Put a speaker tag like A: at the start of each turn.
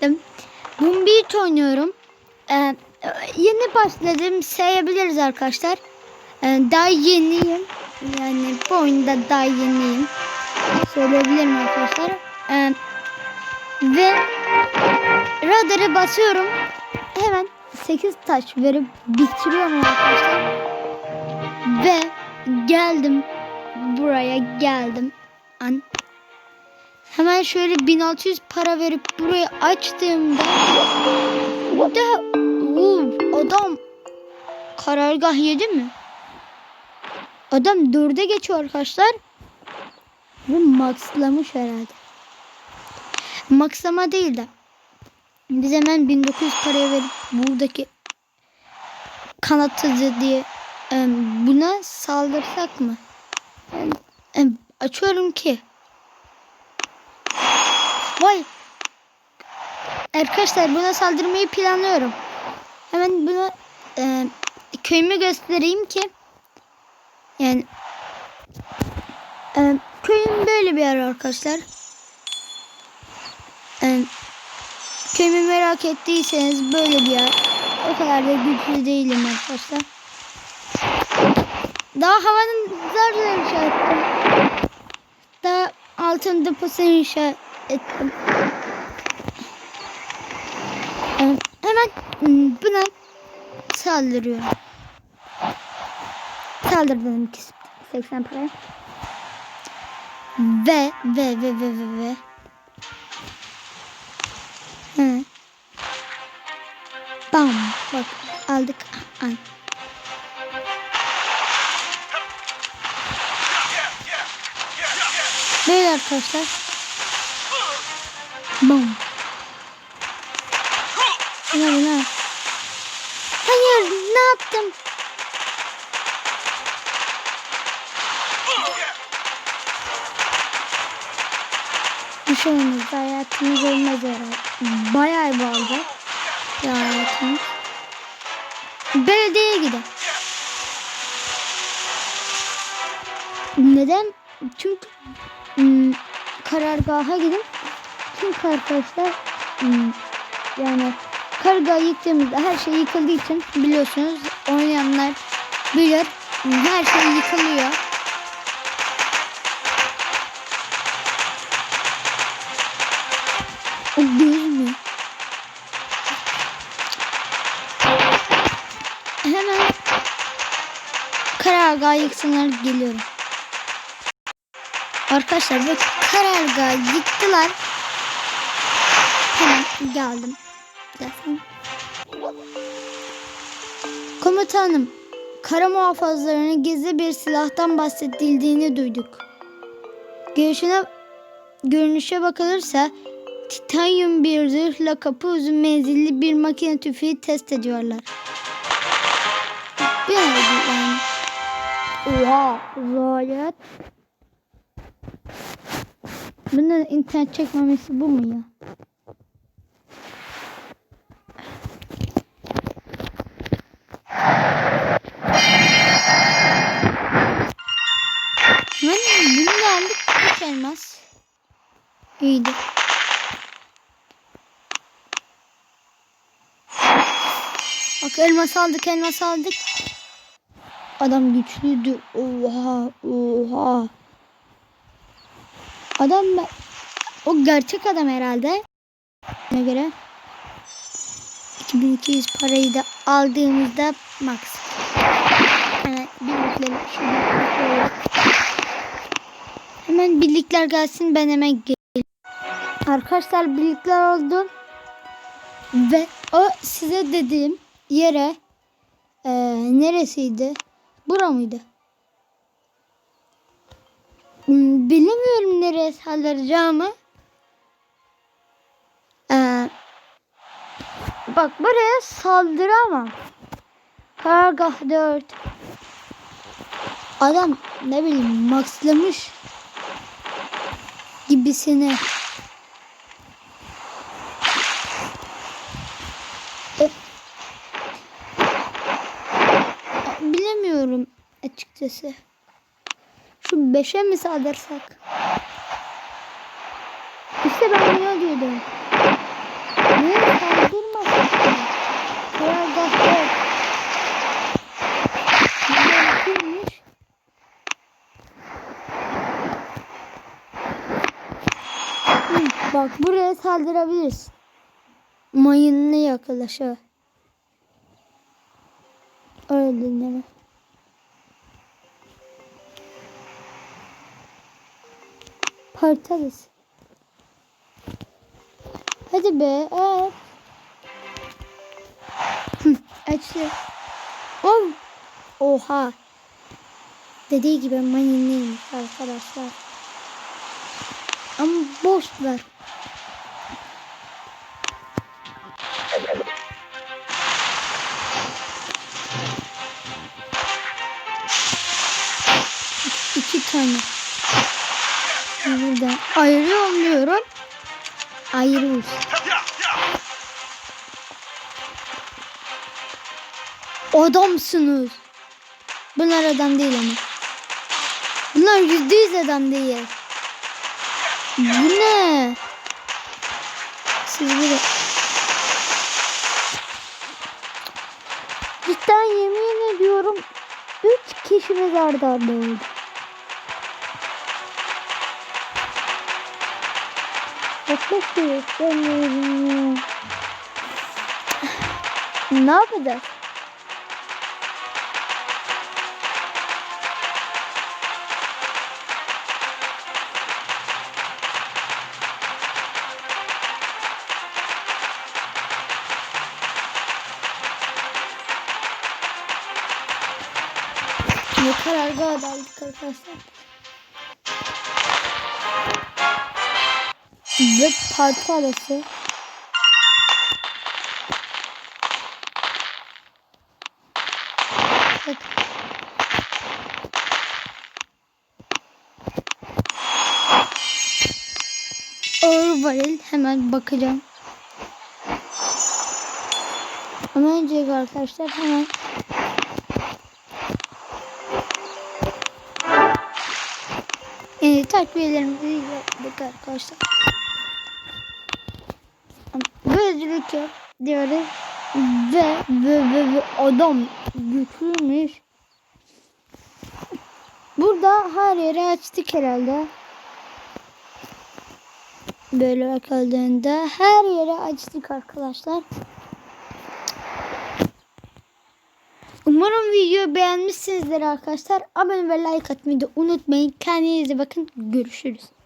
A: ettim. Boombeat oynuyorum. Ee, yeni başladım sayabiliriz arkadaşlar. Ee, daha yeniyim. Yani bu oyunda daha yeniyim. Söyleyebilirim arkadaşlar. Ee, ve radarı basıyorum. Hemen 8 taş verip bitiriyorum arkadaşlar. Ve geldim. Buraya geldim. An Hemen şöyle 1600 para verip burayı açtığımda Oo, adam karargah yedi mi? Adam dörde geçiyor arkadaşlar. Ve maxlamış herhalde. Maxlama değil de biz hemen 1900 paraya verip buradaki kanatıcı diye buna saldırsak mı? Açıyorum ki. Vay. Arkadaşlar buna saldırmayı planlıyorum. Hemen bunu e, köyümü göstereyim ki yani e, köyüm böyle bir yer arkadaşlar. E, köyümü merak ettiyseniz böyle bir yer. O kadar da güçlü değilim arkadaşlar. Daha havanın zarları inşa ettim. Daha altın deposu inşa ettim. Evet, hemen hmm, buna saldırıyorum. Saldırdım ikisi. 80 para. Ve ve ve ve ve ve. Hı. Bam. Bak aldık. Ay. Böyle arkadaşlar. Yaptım? Düşememiz hayatımız olmaz herhalde. Bayağı bir olacak. Ya hayatımız. Belediyeye gidelim. Neden? Çünkü hmm, karargaha gidin. Çünkü arkadaşlar hmm, yani karargahı yıktığımızda her şey yıkıldığı için biliyorsunuz oynayanlar bilir her şey yıkılıyor. O göz mü? Hemen karargahı yıksınlar geliyorum. Arkadaşlar bu karargahı yıktılar. Hemen geldim. Zaten. Komutanım, kara muhafızlarının gizli bir silahtan bahsedildiğini duyduk. Görüşüne, görünüşe bakılırsa titanyum bir zırhla kapı uzun menzilli bir makine tüfeği test ediyorlar. Bir yani. Oha, zalet. Bunun internet çekmemesi bu mu ya? Bunu da aldık. Üç elmas. İyiydi. Bak elmas aldık elmas aldık. Adam güçlüydü. Oha oha. Adam. O gerçek adam herhalde. Ne göre 2200 parayı da aldığımızda max. Hemen birlikleri şurada Hemen birlikler gelsin ben hemen geleyim. Arkadaşlar birlikler oldu. Ve o size dediğim yere e, neresiydi? Bura mıydı? Hmm, Bilemiyorum nereye saldıracağımı. Ee, bak buraya saldıramam. Kargah 4. Adam ne bileyim maxlamış gibisine. E, bilemiyorum açıkçası. Şu 5'e mi saldırsak? İşte ben bunu diyordum. Saldırabiliriz. Mayınlı yaklaşa. Öyle dinleme. Partarız. Hadi be. Evet. Açtı. Oh. Oha. Dediği gibi mayınlıymış arkadaşlar. Ama boş ver. Tane. Buradan ayırıyorum diyorum. Ayırıyoruz. Adamsınız. Bunlar adam değil ama. Bunlar yüzde yüz adam değil. Bu ne? Siz bir de... Cidden yemin ediyorum. Üç kişimiz arda arda oldu. Bakmak istemiyorum ya. Ne yapacağız? Ne kararga adaldık arkadaşlar. Ve parti arası. Bak. Ağır varil hemen bakacağım. Ama önce arkadaşlar hemen e, takviyelerimizi yaptık arkadaşlar. Yap diyoruz. Ve, ve, ve, ve adam güçlüymüş. Burada her yeri açtık herhalde. Böyle bakıldığında her yeri açtık arkadaşlar. Umarım videoyu beğenmişsinizdir arkadaşlar. Abone ve like atmayı da unutmayın. Kendinize bakın. Görüşürüz.